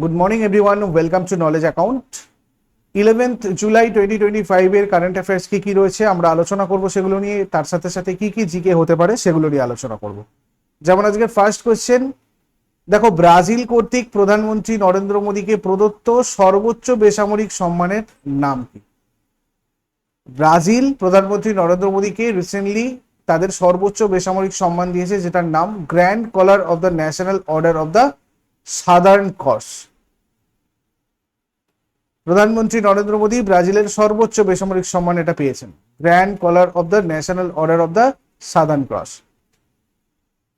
Good morning everyone welcome to Knowledge Account eleventh July twenty twenty ফাইভের current affairs কি কি রয়েছে? আমরা আলোচনা করব সেগুলো নিয়ে। তার সাথে সাথে কি কি জিকে হতে পারে সেগুলো নিয়ে আলোচনা করব। যেমন আজকে ফার্স্ট কোয়েশ্চেন দেখো, ব্রাজিল কর্তৃক প্রধানমন্ত্রী নরেন্দ্র মোদীকে প্রদত্ত সর্বোচ্চ বেসামরিক সম্মানের নাম কি? ব্রাজিল প্রধানমন্ত্রী নরেন্দ্র মোদীকে রিসেন্টলি তাদের সর্বোচ্চ বেসামরিক সম্মান দিয়েছে, যেটার নাম Grand Collar of the National Order of the Southern Cross প্রধানমন্ত্রী নরেন্দ্র মোদী ব্রাজিলের সর্বোচ্চ বেসামরিক সম্মান এটা পেয়েছেন। Grand Collar of the National Order of the Southern Cross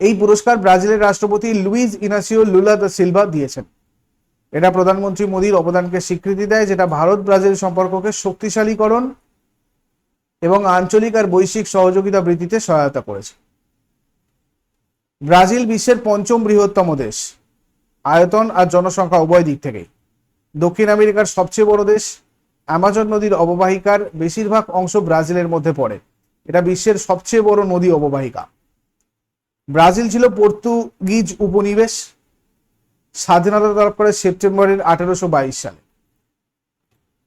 এই পুরস্কার ব্রাজিলের রাষ্ট্রপতি Luiz Inacio Lula da Silva দিয়েছেন। এটা প্রধানমন্ত্রী মোদীর অবদানকে স্বীকৃতি দেয়, যেটা ভারত ব্রাজিল সম্পর্ককে শক্তিশালীকরণ এবং আঞ্চলিক আর বৈশ্বিক সহযোগিতা বৃদ্ধিতে সহায়তা করেছে। ব্রাজিল বিশ্বের পঞ্চম বৃহত্তম দেশ। আয়তন আর জনসংখ্যা উভয় দিক থেকেই। দক্ষিণ আমেরিকার সবচেয়ে বড় দেশ, অ্যামাজন নদীর অববাহিকার বেশিরভাগ অংশ ব্রাজিলের মধ্যে পড়ে। এটা বিশ্বের সবচেয়ে বড় নদী অববাহিকা। ব্রাজিল ছিল পর্তুগিজ উপনিবেশ, স্বাধীনতা লাভ করে সেপ্টেম্বরের আঠেরোশো বাইশ সালে।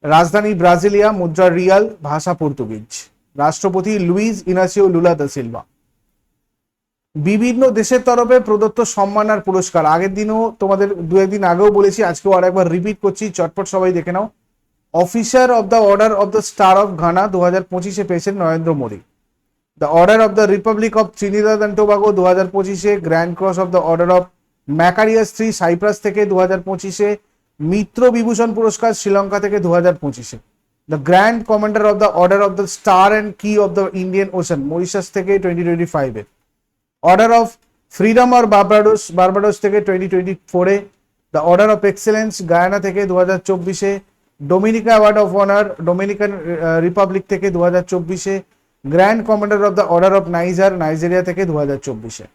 রাজধানী ব্রাজিলিয়া, মুদ্রা রিয়াল, ভাষা পর্তুগিজ। রাষ্ট্রপতি Luiz Inacio Lula da Silva. বিভিন্ন দেশের তরফে প্রদত্ত সম্মান আর পুরস্কার। আগের দিনও তোমাদের দু একদিন আগেও বলেছি, আজকেও আর একবার রিপিট করছি, চটপট সবাই দেখে নাও। Officer of the Order of the Star of Ghana দু হাজার পঁচিশে পেয়েছেন Narendra Modi. The Order of the Republic of Trinidad and Tobago দু হাজার পঁচিশে Grand Cross of the Order of Makarios three Cyprus থেকে দু হাজার পঁচিশে, মিত্র বিভূষণ পুরস্কার শ্রীলঙ্কা থেকে দু হাজার পঁচিশে। The Grand Commander of the Order of the Star and Key of the Indian Ocean Mauritius থেকে টোয়েন্টি টোয়েন্টি ফাইভে Order of Freedom or Barbados Barbados থেকে টোয়েন্টি টোয়েন্টি ফোরে the Order of Excellence Guyana থেকে দু হাজার চব্বিশে Dominica Award of Honour Dominican Republic থেকে দু হাজার চব্বিশে Grand Commander of the Order of Niger Nigeria থেকে দু হাজার চব্বিশে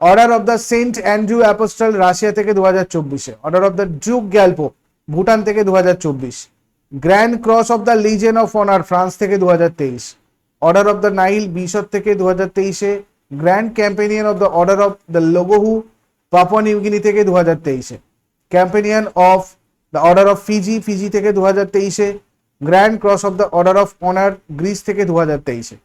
Order of the Saint Andrew apostle Russia থেকে দু হাজার চব্বিশে Order of the Druk Gyalpo Bhutan থেকে দু হাজার চব্বিশ Grand Cross of the Legion of Honour France থেকে দু হাজার তেইশ অর্ডার অফ দ্য নাইল বিশদ থেকে দু হাজার তেইশে Grand Companion of the Order of the Logohu Papua New Guinea থেকে দু হাজার তেইশে। Companion of the Order of Fiji Fiji থেকে দু হাজার তেইশে। Grand Cross of the Order of Honour Greece থেকে দু হাজার তেইশে।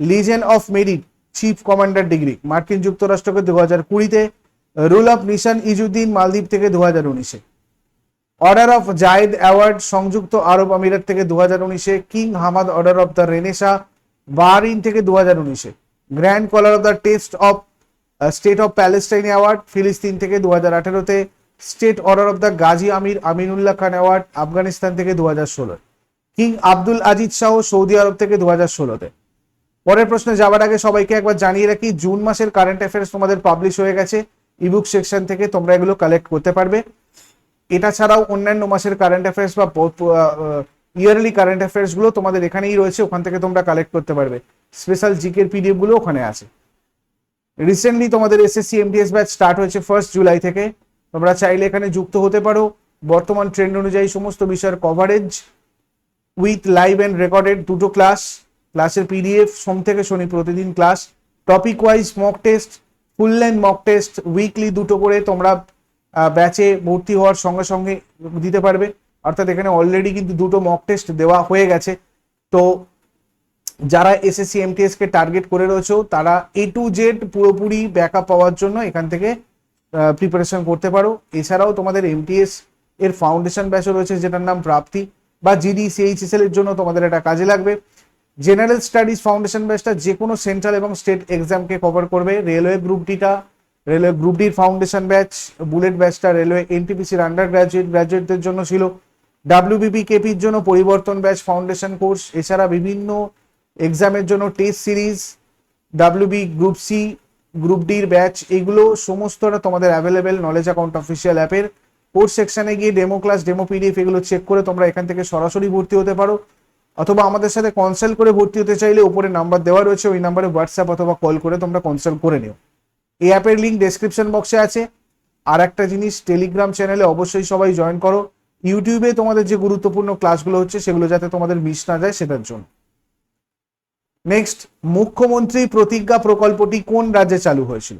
Legion of Merit Chief Commander degree মার্কিন যুক্তরাষ্ট্রকে দু হাজার কুড়িতে। রুল অফ নিশান ইজুদ্দিন মালদ্বীপ থেকে দু হাজার উনিশে। অর্ডার অফ জায়েদ অ্যাওয়ার্ড সংযুক্ত আরব আমিরাত থেকে দু হাজার উনিশে। King Hamad Order of the Renaissance Bahrain থেকে দু হাজার উনিশে। Grand Collar of the test of State of Palestine award ফিলিস্তিন থেকে দু হাজার আঠেরোতে State Order of the Ghazi Amir Amanullah Khan award Afghanistan থেকে দু হাজার ষোলো King Abdul Aziz sash Saudi আরব থেকে দু হাজার ষোলোতে পরের প্রশ্নে যাওয়ার আগে সবাইকে একবার জানিয়ে রাখি, জুন মাসের কারেন্ট অ্যাফেয়ার্স তোমাদের পাবলিশ হয়ে গেছে ইবুক সেকশন থেকে তোমরা এগুলো কালেক্ট করতে পারবে। এটা ছাড়াও অন্যান্য মাসের কারেন্ট অ্যাফেয়ার্স বা ইয়ারলি কারেন্ট অ্যাফেয়ার্সগুলো তোমাদের এখানেই রয়েছে, ওখান থেকে তোমরা কালেক্ট করতে পারবে। স্পেশাল জিকের পিডিএফগুলো ওখানে আছে। রিসেন্টলি তোমাদের এসএসসি এমটিএস ব্যাচ স্টার্ট হয়েছে ফার্স্ট জুলাই থেকে। তোমরা চাইলে এখানে যুক্ত হতে পারো। বর্তমান ট্রেন্ড অনুযায়ী সমস্ত বিষয়ের coverage with live and recorded দুটো ক্লাস ক্লাসের পিডিএফ সোম থেকে শনি প্রতিদিন class topic wise mock test full length mock test weekly দুটো করে তোমরা ব্যাচে ভর্তি হওয়ার সঙ্গে সঙ্গে দিতে পারবে। অর্থাৎ এখানে অলরেডি কিন্তু দুটো মক টেস্ট দেওয়া হয়ে গেছে। তো যারা এসএসসি এমটিএস কে টার্গেট করে রয়েছে, তারা এ টু জেড পুরোপুরি ব্যাকআপ পাওয়ার জন্য এখান থেকে প্রিপারেশন করতে পারো। এছাড়াও তোমাদের এমটিএস এর ফাউন্ডেশন ব্যাচও রয়েছে, যেটার নাম প্রাপ্তি, বা জিডি সিএইচএসএল এর জন্য তোমাদের এটা কাজে লাগবে। জেনারেল স্টাডিজ ফাউন্ডেশন ব্যাচটা যে কোনো সেন্ট্রাল এবং স্টেট এক্সামকে কভার করবে। রেলওয়ে গ্রুপ ডিটা রেলওয়ে গ্রুপ ডির ফাউন্ডেশন ব্যাচ বুলেট ব্যাচটা রেলওয়ে এনটিপিসির আন্ডার গ্রাজুয়েট গ্রাজুয়েটদের জন্য ছিল। ডাব্লিউবিপি কেপির জন্য পরিবর্তন ব্যাচ ফাউন্ডেশন কোর্স, এছাড়া বিভিন্ন এক্সামের জন্য test series WB group C group ডির ব্যাচ, এগুলো সমস্তটা তোমাদের অ্যাভেলেবেল নলেজ অ্যাকাউন্ট অফিসিয়াল অ্যাপের কোর্স সেকশনে গিয়ে ডেমো ক্লাস ডেমো পিডিএফ এগুলো চেক করে তোমরা এখান থেকে সরাসরি ভর্তি হতে পারো। অথবা আমাদের সাথে কনসাল্ট করে ভর্তি হতে চাইলে উপরে নাম্বার দেওয়া রয়েছে, ওই নাম্বারে হোয়াটসঅ্যাপ অথবা কল করে তোমরা কনসাল্ট করে নিও। এই অ্যাপের লিঙ্ক ডেসক্রিপশন বক্সে আছে। আর একটা জিনিস টেলিগ্রাম চ্যানেলে অবশ্যই সবাই জয়েন করো। ইউটিউবে তোমাদের যে গুরুত্বপূর্ণ ক্লাসগুলো হচ্ছে, সেগুলো যাতে তোমাদের মিস না যায়, সেটার জন্য। নেক্সট মুখ্যমন্ত্রী প্রতিজ্ঞা প্রকল্পটি কোন রাজ্যে চালু হয়েছিল?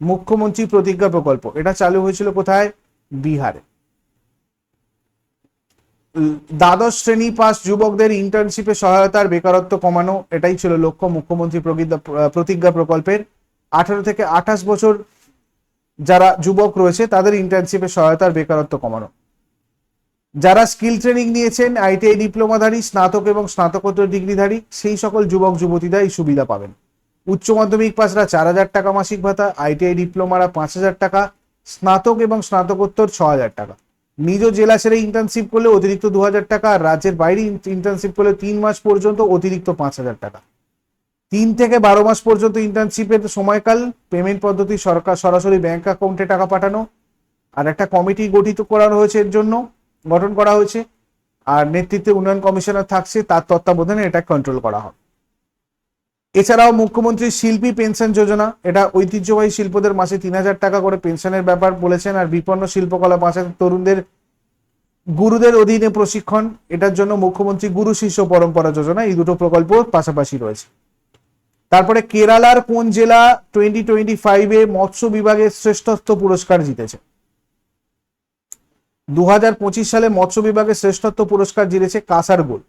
মুখ্যমন্ত্রী প্রতিজ্ঞা প্রকল্প, এটা চালু হয়েছিল কোথায়? বিহারে। দ্বাদশ শ্রেণি পাস যুবকদের ইন্টার্নশিপে সহায়তার বেকারত্ব কমানো, এটাই ছিল লক্ষ্য মুখ্যমন্ত্রী প্রতিজ্ঞা প্রকল্পের। আঠারো থেকে আঠাশ বছর যারা যুবক রয়েছে, তাদের ইন্টার্নশিপে সহায়তার বেকারত্ব কমানো। যারা স্কিল ট্রেনিং নিয়েছেন, আইটিআই ডিপ্লোমাধারী, স্নাতক এবং স্নাতকোত্তর ডিগ্রিধারী, সেই সকল যুবক যুবতীরা এই সুবিধা পাবেন। উচ্চ মাধ্যমিক পাশরা চার হাজার টাকা মাসিক ভাতা, আইটিআই ডিপ্লোমারা পাঁচ হাজার টাকা, স্নাতক এবং স্নাতকোত্তর ছ হাজার টাকা। নিজ জেলা ছেড়ে ইন্টার্নশিপ করলে অতিরিক্ত দু হাজার টাকা, আর রাজ্যের বাইরে ইন্টার্নশিপ করলে তিন মাস পর্যন্ত অতিরিক্ত পাঁচ হাজার টাকা। তিন থেকে বারো মাস পর্যন্ত ইন্টার্নশিপের সময়কাল পেমেন্ট পদ্ধতি সরকার সরাসরি ব্যাংক অ্যাকাউন্টে টাকা পাঠানো, আর একটা কমিটি গঠিত করা হয়েছে এর জন্য। গঠন করা হয়েছে, আর নেতৃত্বে উন্নয়ন কমিশনার থাকছে, তার তত্ত্বাবধানে এটা কন্ট্রোল করা হবে এছাড়াও মুখ্যমন্ত্রী শিল্পী পেনশন যোজনা, এটা ঐতিহ্যবাহী শিল্পদের মাসে তিন হাজার টাকা করে পেনশনের ব্যাপার বলেছেন, আর বিপন্ন শিল্পকলা বাঁচাতে তরুণদের, গুরুদের অধীনে প্রশিক্ষণ, এটার জন্য মুখ্যমন্ত্রী গুরু শিষ্য পরম্পরা যোজনা, এই দুটো প্রকল্প পাশাপাশি রয়েছে। তারপরে কেরালার কোন জেলা টোয়েন্টি টোয়েন্টি ফাইভে মৎস্য বিভাগের শ্রেষ্ঠত্ব পুরস্কার জিতেছে? দু হাজার পঁচিশ সালে মৎস্য বিভাগে শ্রেষ্ঠত্ব পুরস্কার জিতেছে কাসারগোল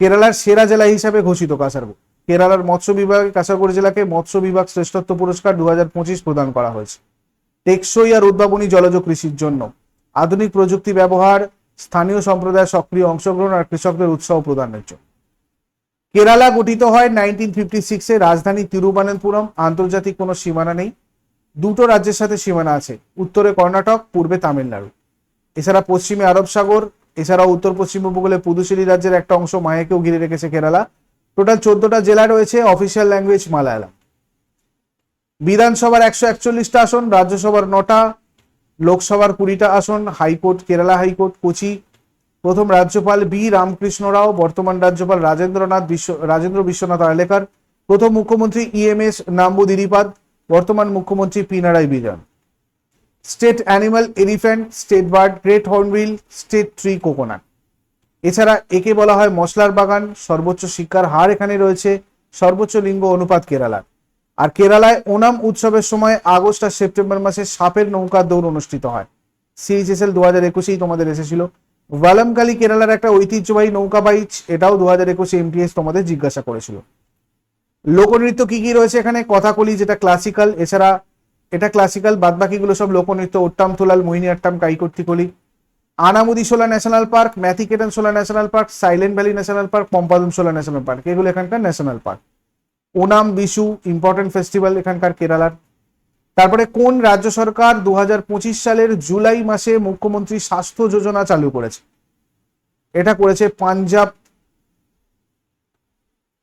কেরালার সেরা জেলা হিসাবে ঘোষিত কাসারগোল কেরালার মৎস্য বিভাগে, কাসারগোল জেলাকে মৎস্য বিভাগ শ্রেষ্ঠত্ব পুরস্কার দুহাজার পঁচিশ প্রদান করা হয়েছে। টেকসই আর উদ্ভাবনী জলজ কৃষির জন্য। আধুনিক প্রযুক্তি ব্যবহার, স্থানীয় সম্প্রদায়ের সক্রিয় অংশগ্রহণ আর কৃষকদের উৎসাহ প্রদানের জন্য। কেরালা গঠিত হয় নাইনটিন ফিফটি সিক্সে রাজধানী তিরুবনন্তপুরম। আন্তর্জাতিক কোনো সীমানা নেই। দুটো রাজ্যের সাথে সীমানা আছে। উত্তরে কর্ণাটক, পূর্বে তামিলনাড়ু। এছাড়া পশ্চিমে আরব সাগর, এছাড়াও উত্তর পশ্চিম উপকূলে পুদুচেরি রাজ্যের একটা অংশ মায়াকেও ঘিরে রেখেছে কেরালা। টোটাল চোদ্দটা জেলা রয়েছে অফিসিয়াল ল্যাঙ্গুয়েজ মালায়ালাম। বিধানসভার একশো একচল্লিশটা আসন, রাজ্যসভার নটা, লোকসভার কুড়িটা আসন, হাইকোর্ট, কেরালা হাইকোর্ট, কোচি। প্রথম রাজ্যপাল বি রামকৃষ্ণ রাও বর্তমান রাজ্যপাল রাজেন্দ্রনাথ বিশ্ব রাজেন্দ্র বিশ্বনাথ আলেকার প্রথম মুখ্যমন্ত্রী ইএমএস নাম্বু দিরিপাদ। বর্তমান মুখ্যমন্ত্রী Pinarayi Vijayan state animal elephant, state bird, great hornbill, state tree coconut. এছাড়া একে বলা হয় মশলার বাগান, সর্বোচ্চ শিক্ষার হার এখানে রয়েছে, সর্বোচ্চ লিঙ্গ অনুপাত কেরালার। আর কেরালায় ওনাম উৎসবের সময় আগস্ট আর সেপ্টেম্বর মাসে সাপের নৌকা দৌড় অনুষ্ঠিত হয়। সিএইচএসএল দু হাজার একুশেই তোমাদের এসেছিল। ভালামকালি কেরালার একটা ঐতিহ্যবাহী নৌকা বাইচ, এটাও দু হাজার একুশে এমটিএস তোমাদের জিজ্ঞাসা করেছিল। লোকনৃত্য কি কি রয়েছে এখানে? কথাকলি যেটা ক্লাসিক্যাল এছাড়া এটা ক্লাসিক্যাল বাদ বাকিগুলো সব লোকনৃত্য ওট্টাম তোলাল মোহিনী আট্টাম কাইকর্তিকলি আনামুদি সোলা national park Mathikettan Shola national park Silent Valley national park Pampadum Shola national park এগুলো এখানকার national park Onam Vishu important festival এখানকার কেরালার। তারপরে কোন রাজ্য সরকার দু হাজার পঁচিশ সালের জুলাই মাসে মুখ্যমন্ত্রী স্বাস্থ্য যোজনা চালু করেছে? এটা করেছে পাঞ্জাব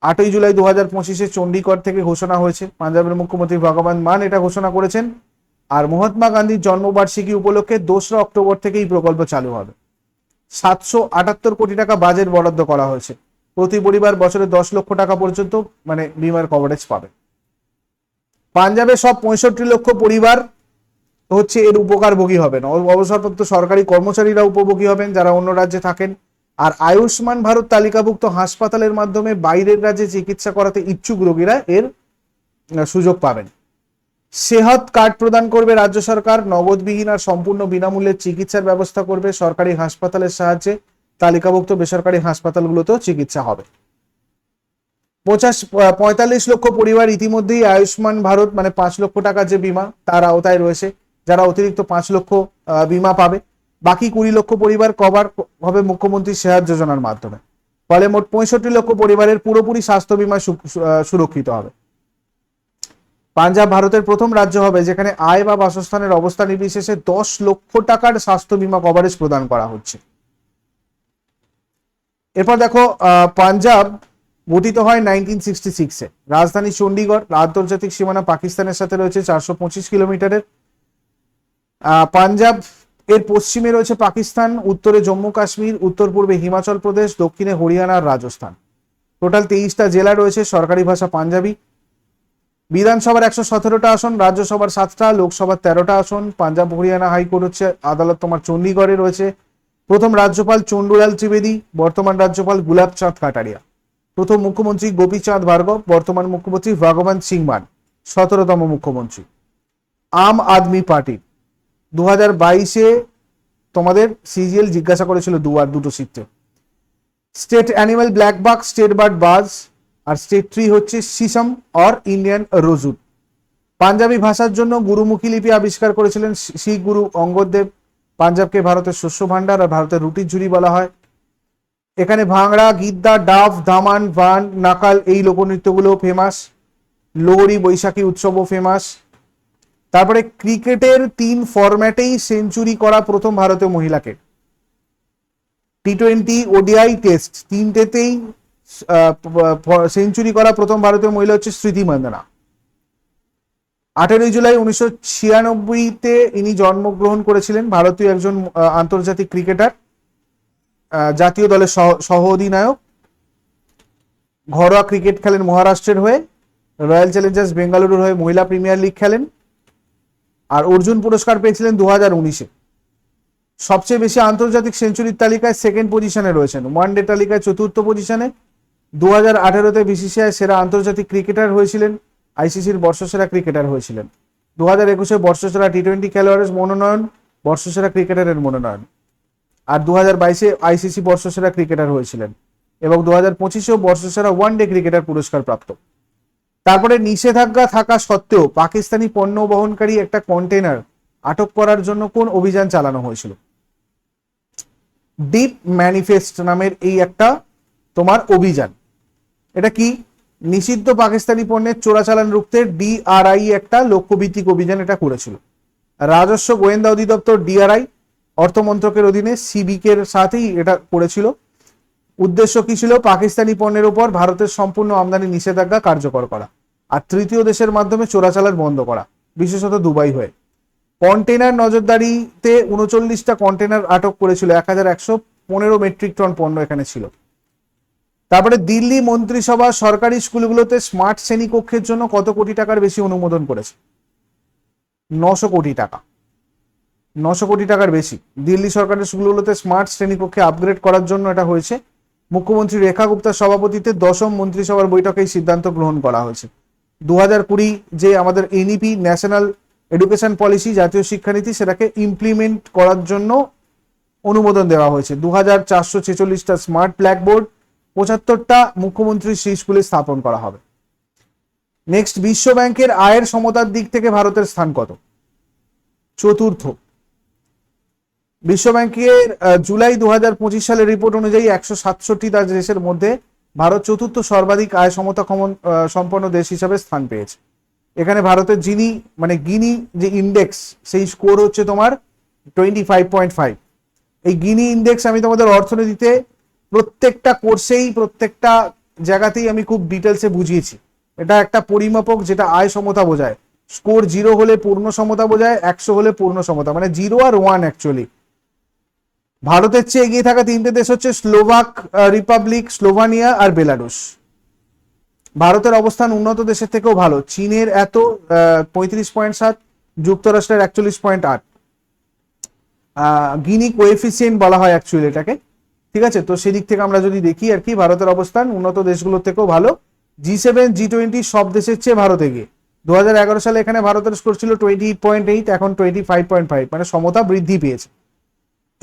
আটই জুলাই দু হাজার পঁচিশে চণ্ডীগড় থেকে ঘোষণা হয়েছে। পাঞ্জাবের মুখ্যমন্ত্রী ভগবান মান এটা ঘোষণা করেছেন। আর মহাত্মা গান্ধীর জন্মবার্ষিকী উপলক্ষে দোসরা অক্টোবর থেকে এই প্রকল্প চালু হবে। সাতশো আটাত্তর কোটি টাকা বাজেট বরাদ্দ করা হয়েছে। প্রতি পরিবার বছরে দশ লক্ষ টাকা পর্যন্ত মানে বিমার কভারেজ পাবে। পাঞ্জাবের সব পঁয়ষট্টি লক্ষ পরিবার হচ্ছে এর উপকারভোগী হবেন। অব- অবসরপ্রাপ্ত সরকারি কর্মচারীরা উপভোগী হবেন, যারা অন্য রাজ্যে থাকেন। আর আয়ুষ্মান ভারত তালিকাভুক্ত হাসপাতালের মাধ্যমে বাইরের রাজ্যে চিকিৎসা করাতে ইচ্ছুক রোগীরা এর সুযোগ পাবেন। সেহত কার্ড প্রদান করবে রাজ্য সরকার, নগদবিহীন আর সম্পূর্ণ বিনামূল্যে চিকিৎসার ব্যবস্থা করবে সরকারি হাসপাতালের সাহায্যে। তালিকাভুক্ত বেসরকারি হাসপাতালগুলোতেও চিকিৎসা হবে। পঁচাশ পঁয়তাল্লিশ লক্ষ পরিবার ইতিমধ্যেই আয়ুষ্মান ভারত মানে পাঁচ লক্ষ টাকার যে বিমা, তার আওতায় রয়েছে। যারা অতিরিক্ত পাঁচ লক্ষ বিমা পাবে বাকি কুড়ি লক্ষ পরিবার কভার হবে মুখ্যমন্ত্রী সেহাত যোজনার মাধ্যমে। ফলে মোট পঁয়ষট্টি লক্ষ পরিবারের পুরোপুরি স্বাস্থ্য বিমা সুরক্ষিত হবে। পাঞ্জাব ভারতের প্রথম রাজ্য হবে যেখানে আয় বা বাসস্থানের অবস্থা নির্বিশেষে দশ লক্ষ টাকার স্বাস্থ্য বিমা কভারেজ প্রদান করা হচ্ছে। এরপর দেখো পাঞ্জাব গঠিত হয় নাইনটিন সিক্সটি সিক্সে রাজধানী চণ্ডীগড় আন্তর্জাতিক সীমানা পাকিস্তানের সাথে রয়েছে চারশো পঁচিশ কিলোমিটারের। পাঞ্জাব এর পশ্চিমে রয়েছে পাকিস্তান, উত্তরে জম্মু কাশ্মীর, উত্তর পূর্বে হিমাচল প্রদেশ, দক্ষিণে হরিয়ানা আর রাজস্থান। টোটাল তেইশটা জেলা রয়েছে, সরকারি ভাষা পাঞ্জাবি। বিধানসভার একশো সতেরোটা আসন, রাজ্যসভার সাতটা, লোকসভার তেরোটা আসন, পাঞ্জাব, হরিয়ানা, হাইকোর্ট হচ্ছে, আদালত তোমার চণ্ডীগড়ে রয়েছে। প্রথম রাজ্যপাল চন্ডুলাল ত্রিবেদী, বর্তমান রাজ্যপাল গুলাব চাঁদ কাটারিয়া। প্রথম মুখ্যমন্ত্রী গোপীচাঁদ ভার্গব, বর্তমান মুখ্যমন্ত্রী ভগবান সিং মান, সতেরোতম মুখ্যমন্ত্রী। আম আদমি পার্টি দু হাজার বাইশে তোমাদের সিজিএল জিজ্ঞাসা করেছিল দুবার, দুটো শিফটে state animal black buck state bird বাজ আর স্টেট ট্রি হচ্ছে সিসম অর ইন্ডিয়ান রোজুট পাঞ্জাবি ভাষার জন্য গুরুমুখী লিপি আবিষ্কার করেছিলেন শিখ গুরু অঙ্গদেব পাঞ্জাবকে ভারতের শস্য ভাণ্ডার আর ভারতের রুটির ঝুড়ি বলা হয়। এখানে ভাংড়া গিদ্দা ডাব দামান ভান নাকাল এই লোকনৃত্যগুলো ফেমাস লোহরি বৈশাখী উৎসবও ফেমাস তারপরে ক্রিকেটের তিন ফরম্যাটেই সেঞ্চুরি করা প্রথম ভারতীয় মহিলাকে। টি টোয়েন্টি ওডিআই টেস্ট তিনটেতেই সেঞ্চুরি করা প্রথম ভারতীয় মহিলা হচ্ছে স্মৃতি মান্দানা। আঠেরোই জুলাই উনিশশো ছিয়ানব্বইতে ইনি জন্মগ্রহণ করেছিলেন ভারতীয় একজন আন্তর্জাতিক ক্রিকেটার জাতীয় দলের সহ- অধিনায়ক। ঘরোয়া ক্রিকেট খেলেন মহারাষ্ট্রের হয়ে, রয়্যাল চ্যালেঞ্জার্স বেঙ্গালুরুর হয়ে মহিলা প্রিমিয়ার লিগ খেলেন। আর অর্জুন পুরস্কার পেয়েছিলেন দু হাজার উনিশে। সবচেয়ে বেশি আন্তর্জাতিক সেঞ্চুরির তালিকায় সেকেন্ড পজিশনে রয়েছেন। ওয়ান ডে তালিকায় চতুর্থ পজিশনে দু হাজার আঠেরোতে বিসিসিআই সেরা আন্তর্জাতিক ক্রিকেটার হয়েছিলেন। আইসিসির বর্ষসেরা ক্রিকেটার হয়েছিলেন। দু হাজার একুশে বর্ষসেরা টি টোয়েন্টি খেলোয়াড়ের মনোনয়ন, বর্ষসেরা ক্রিকেটারের মনোনয়ন। আর দু হাজার বাইশে আইসিসি বর্ষসেরা ক্রিকেটার হয়েছিলেন। এবং দু হাজার পঁচিশেও বর্ষসেরা ওয়ান ডে ক্রিকেটার পুরস্কার প্রাপ্ত। তারপরে নিষেধাজ্ঞা থাকা সত্ত্বেও পাকিস্তানি পণ্য বহনকারী একটা কন্টেনার আটক করার জন্য কোন অভিযান চালানো হয়েছিল? ডিপ ম্যানিফেস্ট নামের এই একটা তোমার অভিযান। এটা কি? নিষিদ্ধ পাকিস্তানি পণ্যের চোরাচালান রুখতে ডিআরআই একটা লক্ষ্যভিত্তিক অভিযান এটা করেছিল। রাজস্ব গোয়েন্দা অধিদপ্তর ডিআরআই অর্থমন্ত্রকের অধীনে সিবিকের সাথেই এটা করেছিল। উদ্দেশ্য কি ছিল পাকিস্তানি পণ্যের উপর ভারতের সম্পূর্ণ আমদানি নিষেধাজ্ঞা কার্যকর করা আর তৃতীয় দেশের মাধ্যমে চোরাচালান বন্ধ করা, বিশেষত দুবাই হয়ে। কন্টেনার নজরদারিতে উনচল্লিশটা কন্টেনার আটক করেছিল, এক হাজার একশো পনেরো মেট্রিক টন পণ্য এখানে ছিল। তারপরে দিল্লি মন্ত্রিসভা সরকারি স্কুলগুলোতে স্মার্ট শ্রেণীকক্ষের জন্য কত কোটি টাকার বেশি অনুমোদন করেছে? নশো কোটি টাকা। নশো কোটি টাকার বেশি। দিল্লি সরকারের স্কুলগুলোতে স্মার্ট শ্রেণীকক্ষে আপগ্রেড করার জন্য এটা হয়েছে। মুখ্যমন্ত্রী রেখা গুপ্তার সভাপতিত্বে দশম মন্ত্রিসভার বৈঠকে এই সিদ্ধান্ত গ্রহণ করা হয়েছে। দু হাজার কুড়ি যে আমাদের এনইপি ন্যাশনাল এডুকেশন পলিসি, জাতীয় শিক্ষানীতি, সেটাকে ইমপ্লিমেন্ট করার জন্য অনুমোদন দেওয়া হয়েছে। দু হাজার চারশো ছেচল্লিশটা স্মার্ট ব্ল্যাকবোর্ড পঁচাত্তরটা মুখ্যমন্ত্রীর সেই স্কুলে স্থাপন করা হবে। নেক্সট বিশ্ব ব্যাংকের আয়ের সমতার দিক থেকে ভারতের স্থান কত? চতুর্থ। বিশ্ব ব্যাংকের জুলাই দু হাজার পঁচিশ সালের রিপোর্ট অনুযায়ী একশো সাতষট্টি দেশের মধ্যে ভারত চতুর্থ সর্বাধিক আয় সমতা সম্পন্ন দেশ হিসাবে স্থান পেয়েছে। এখানে ভারতের যিনি মানে গিনি যে ইন্ডেক্স সেই স্কোর হচ্ছে তোমার টোয়েন্টি ফাইভ পয়েন্ট ফাইভ এই গিনি ইন্ডেক্স আমি তোমাদের অর্থনীতিতে প্রত্যেকটা কোর্সেই প্রত্যেকটা জায়গাতেই আমি খুব ডিটেলসে বুঝিয়েছি। এটা একটা পরিমাপক যেটা আয় সমতা বোঝায়। স্কোর জিরো হলে পূর্ণ সমতা বোঝায়, একশো হলে পূর্ণ সমতা মানে জিরো আর ওয়ান অ্যাকচুয়ালি ভারতের চেয়ে এগিয়ে থাকা তিনটে দেশ হচ্ছে স্লোভাক রিপাবলিক, স্লোভানিয়া আর বেলারুস ভারতের অবস্থান উন্নত দেশের থেকেও ভালো। চীনের এত পঁয়ত্রিশ পয়েন্ট সাত, যুক্তরাষ্ট্রের একচল্লিশ পয়েন্ট আট। গিনি কোএফিসিয়েন্ট বলা হয় অ্যাকচুয়ালি এটাকে। ঠিক আছে? তো সেদিক থেকে আমরা যদি দেখি আর কি, ভারতের অবস্থান উন্নত দেশগুলোর থেকেও ভালো। জি সেভেন জি টোয়েন্টি সব দেশের চেয়ে ভারত এগিয়ে। দু সালে এখানে ভারতের স্কোর ছিল টোয়েন্টি পয়েন্ট এইট এখন টোয়েন্টি ফাইভ পয়েন্ট ফাইভ মানে সমতা বৃদ্ধি পেয়েছে।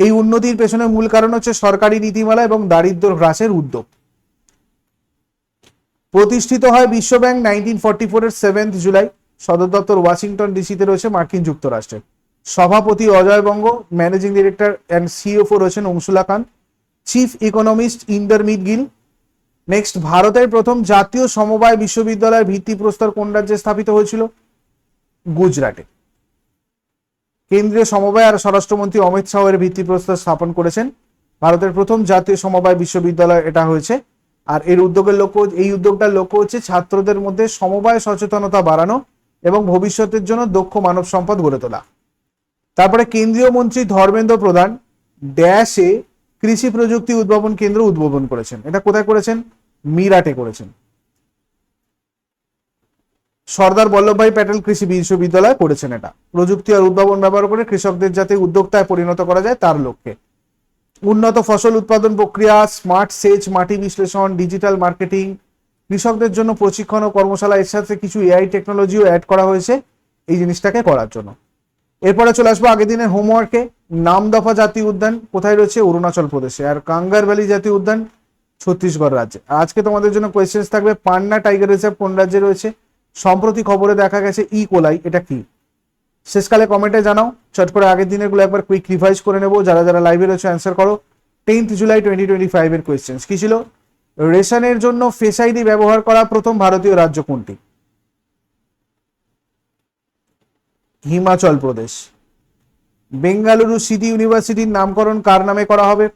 এই উন্নতির পেছনে মূল কারণ হচ্ছে সরকারি নীতিমালা এবং দারিদ্র হ্রাসের উদ্যোগ। প্রতিষ্ঠিত হয় বিশ্বব্যাংক নাইনটিন ফর্টি ফোরের সেভেন্থ জুলাই। সদর দপ্তর ওয়াশিংটন ডিসিতে রয়েছে মার্কিন যুক্তরাষ্ট্রের সভাপতি Ajay Banga, managing director and CFO রয়েছেন Anshula Khan. Chief economist Indermit Gill next, ভারতের প্রথম জাতীয় সমবায় বিশ্ববিদ্যালয়ের ভিত্তিপ্রস্তর কোন রাজ্যে স্থাপিত হয়েছিল? গুজরাটে। কেন্দ্রীয় সমবায় আর স্বরাষ্ট্রমন্ত্রী অমিত শাহ এর ভিত্তিপ্রস্তর স্থাপন করেছেন। ভারতের প্রথম জাতীয় সমবায় বিশ্ববিদ্যালয় এটা হয়েছে। আর এর উদ্যোগের লক্ষ্য এই উদ্যোগটার লক্ষ্য হচ্ছে ছাত্রদের মধ্যে সমবায় সচেতনতা বাড়ানো এবং ভবিষ্যতের জন্য দক্ষ মানব সম্পদ গড়ে তোলা। তারপরে কেন্দ্রীয় মন্ত্রী ধর্মেন্দ্র প্রধান ড্যাশে কৃষি প্রযুক্তি উদ্ভাবন কেন্দ্র উদ্বোধন করেছেন। এটা কোথায় করেছেন? মিরাটে করেছেন। সর্দার বল্লভভাই প্যাটেল কৃষি বিশ্ববিদ্যালয় করেছেন এটা। প্রযুক্তি আর উদ্ভাবন ব্যবহার করে কৃষকদের যাতে উদ্যোক্তায় পরিণত করা যায় তার লক্ষ্যে। উন্নত ফসল উৎপাদন প্রক্রিয়া স্মার্ট সেচ, মাটি বিশ্লেষণ ডিজিটাল মার্কেটিং কৃষকদের জন্য প্রশিক্ষণ ও কর্মশালা, এর সাথে কিছু এআই টেকনোলজিও অ্যাড করা হয়েছে এই জিনিসটাকে করার জন্য। এরপরে চলে আসব আগের দিনের হোমওয়ার্কে নামদফা জাতীয় উদ্যান কোথায় রয়েছে? অরুণাচল প্রদেশে। আর কাঙ্গার ভ্যালি জাতীয় উদ্যান ছত্তিশগড় রাজ্যে। আজকে তোমাদের জন্য কোয়েশ্চেন্স থাকবে পান্না টাইগার রিজার্ভ কোন রাজ্যে রয়েছে? সম্প্রতি খবরে দেখা গেছে ই কোলাই, এটা কি? শেষকালে কমেন্টে জানাও, চট করে আগের দিনেরগুলো একবার কুইক রিভাইজ করে নেব। যারা যারা লাইভে রয়েছে অ্যান্সার করো। Tenth July twenty twenty five এর কোয়েশ্চেন্স কি ছিল? রেশনের জন্য ফেস আইডি ব্যবহার করা প্রথম ভারতীয় রাজ্য কোনটি? হিমাচল প্রদেশ। বেঙ্গালুরু সিটি ইউনিভার্সিটির নামকরণ কার নামে করা হবে?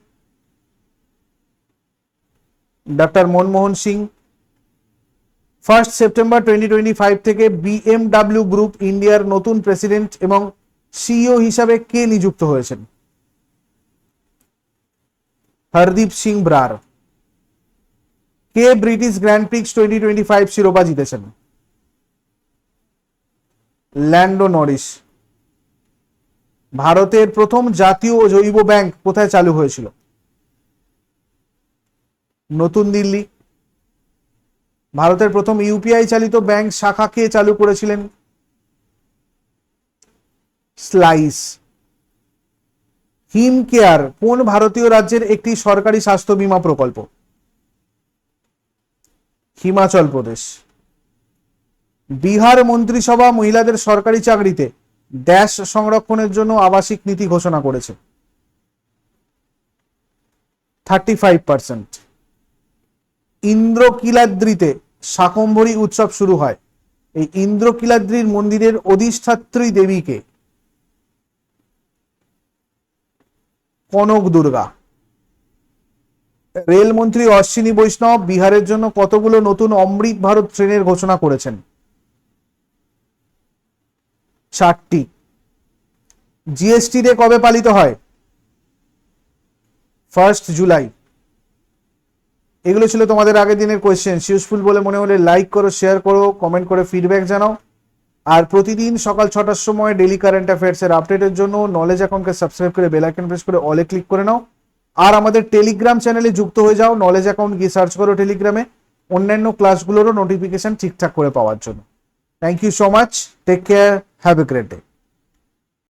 Doctor Manmohan Singh first September twenty twenty five থেকে বিএমডাব্লিউ গ্রুপ ইন্ডিয়ার নতুন প্রেসিডেন্ট এবং সিইও হিসাবে কে নিযুক্ত হয়েছেন? হরদীপ সিং ব্রার। কে British Grand Prix twenty twenty five শিরোপা জিতেছেন? Lando Norris. ভারতের প্রথম জাতীয় জৈব ব্যাংক কোথায় চালু হয়েছিল? নতুন দিল্লি। ভারতের প্রথম ইউপিআই চালিত ব্যাংক শাখা কে চালু করেছিলেন? স্লাইস। হিম কেয়ার, কোন ভারতীয় রাজ্যের একটি সরকারি স্বাস্থ্য বীমা প্রকল্প? হিমাচল প্রদেশ। বিহার মন্ত্রিসভা মহিলাদের সরকারি চাকরিতে ড্যাশ সংরক্ষণের জন্য আবাসিক নীতি ঘোষণা করেছে। Thirty five percent. ইন্দ্রকিলাদ্রিতে শাকম্ভরী উৎসব শুরু হয়। এই ইন্দ্রকিলাদ্রির মন্দিরের অধিষ্ঠাত্রী দেবীকে। কনক দুর্গা। রেলমন্ত্রী অশ্বিনী বৈষ্ণব বিহারের জন্য কতগুলো নতুন অমৃত ভারত ট্রেনের ঘোষণা করেছেন? চারটি। জিএসটি ডে কবে পালিত হয়? First July. এগুলো ছিল তোমাদের আগের দিনের কোয়েশ্চেন ইউজফুল বলে মনে হলে লাইক করো শেয়ার করো কমেন্ট করে ফিডব্যাক জানাও। আর প্রতিদিন সকাল ছটার সময় ডেলি কারেন্ট অ্যাফেয়ার্স এর আপডেটের জন্য নলেজ অ্যাকাউন্টকে সাবস্ক্রাইব করে বেল আইকন প্রেস করে অলে ক্লিক করে নাও। আর আমাদের টেলিগ্রাম চ্যানেলে যুক্ত হয়ে যাও নলেজ অ্যাকাউন্ট গিয়ে সার্চ করো টেলিগ্রামে অন্যান্য ক্লাসগুলোরও নোটিফিকেশন ঠিকঠাক করে পাওয়ার জন্য। Thank you so much take care have a great day